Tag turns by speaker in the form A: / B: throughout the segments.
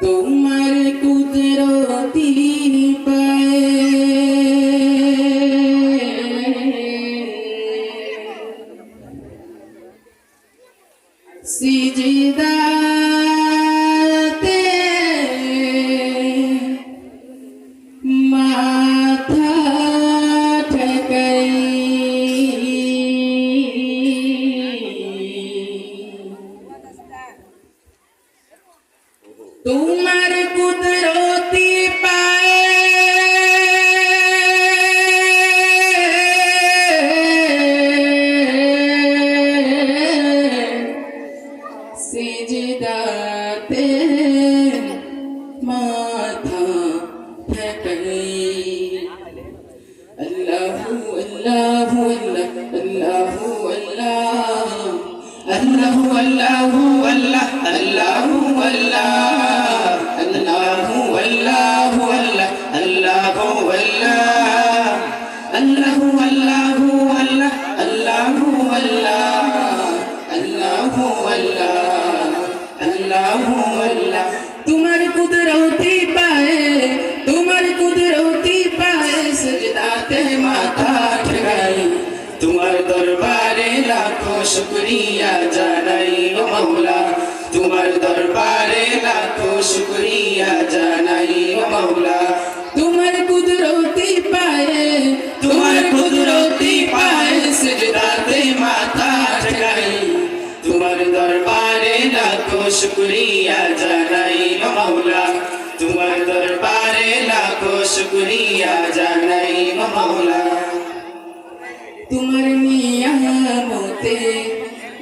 A: তোমার কুদরতি পায়ে আল্লাহু আল্লাহু আল্লাহ আল্লাহু আল্লাহু আল্লাহ আল্লাহু আল্লাহ আল্লাহু আল্লাহু আল্লাহ আল্লাহু আল্লাহ আল্লাহু আল্লাহু আল্লাহ আল্লাহু আল্লাহ আল্লাহু আল্লাহ আল্লাহু আল্লাহ তোমার কুদরতি পায়ে, তোমার কুদরতি পায়ে সজদাতে মাথা ঠকাই তোমার দরবারে লাখো শুকরিয়া জানাই ও মাওলা। তোমার দরবারে লাখো শুকরিয়া জানাই ও মাওলা। তোমার কুদরতি পায়ে তোমার কুদরতি পায়ে সজদাতে মাথা ঠকাই। তোমার দরবারে লাখো শুকরিয়া জানাই ও মাওলা। তোমার দরবারে লাখো শুকরিয়া জানাই ও মাওলা। তোমার নিয়ামতে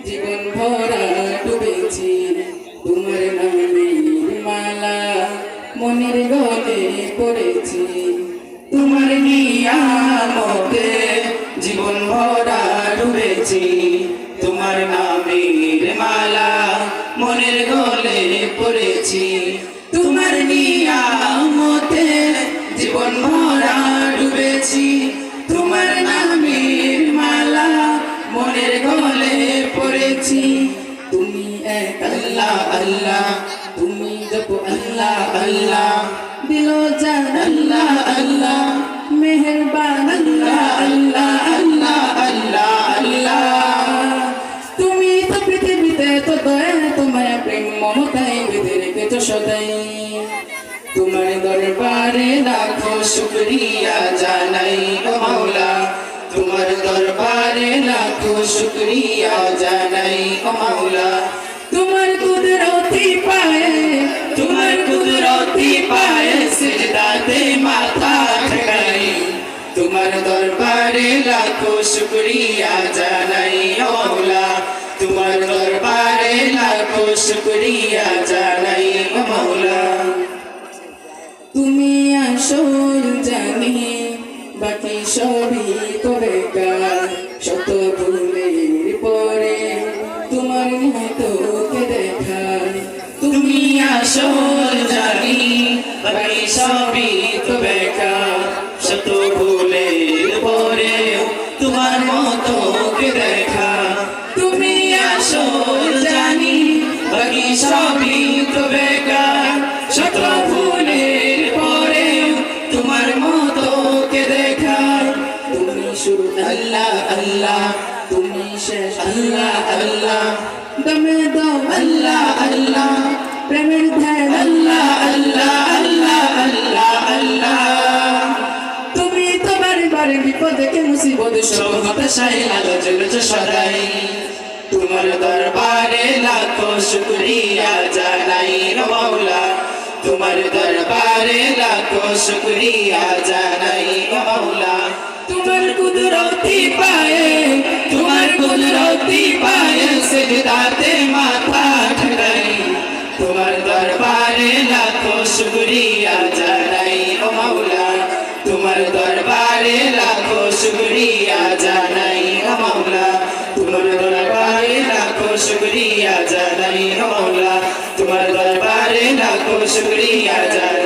A: জীবন ভরা ডুবেছি। তোমার মালা মনের গলে পড়েছি। তোমার জীবন ভরা ডুবেছি। তোমার নামের মালা মনের গলে পড়েছি। তোমার নিয়ামতে জীবন ভরা পড়েছি তুমি এক আল্লাহ আল্লাহ। তুমি জপ আল্লাহ আল্লাহ। দিল জান আল্লাহ আল্লাহ। মেহেরবান আল্লাহ আল্লাহ আল্লাহ আল্লাহ আল্লাহ। তুমি তো পৃথিবীতে তো দয়া তোমার প্রেম মমতায় বেঁধে রেখেছো সদাই। তোমার দরবারে লাখো শুকরিয়া জানাই মাওলা। তোমার দরবারে লাখো শুকরিয়া দরবারে লাখো শুকরিয়া জানাই, ও মাওলা। তোমার দরবারে লাখো শুকরিয়া জানাই, ও মাওলা। তুমি আসল জানি, বাকি সবই কার শত ভুলের পরে তোমার মতোকে দেখা তুমি আসল জানি, বাকি সবই তো বেকার তোমার দরবারে লাখো শুকরিয়া জানাই রে মাওলা। তোমার দরবারে লাখো শুকরিয়া জানাই রে মাওলা। তোমার কুদরতি পায়ে, তোমার কুদরতি পায়ে সিজদাতে মাথা ঠকাই তোমার দরবারে লাখো শুকরিয়া জানাই, ও মাওলা। তোমার দরবারে লাখো শুকরিয়া জানাই, ও মাওলা। তোমার দরবারে লাখো শুকরিয়া জানাই, ও মাওলা। তোমার দরবারে লাখো শুকরিয়া জানাই।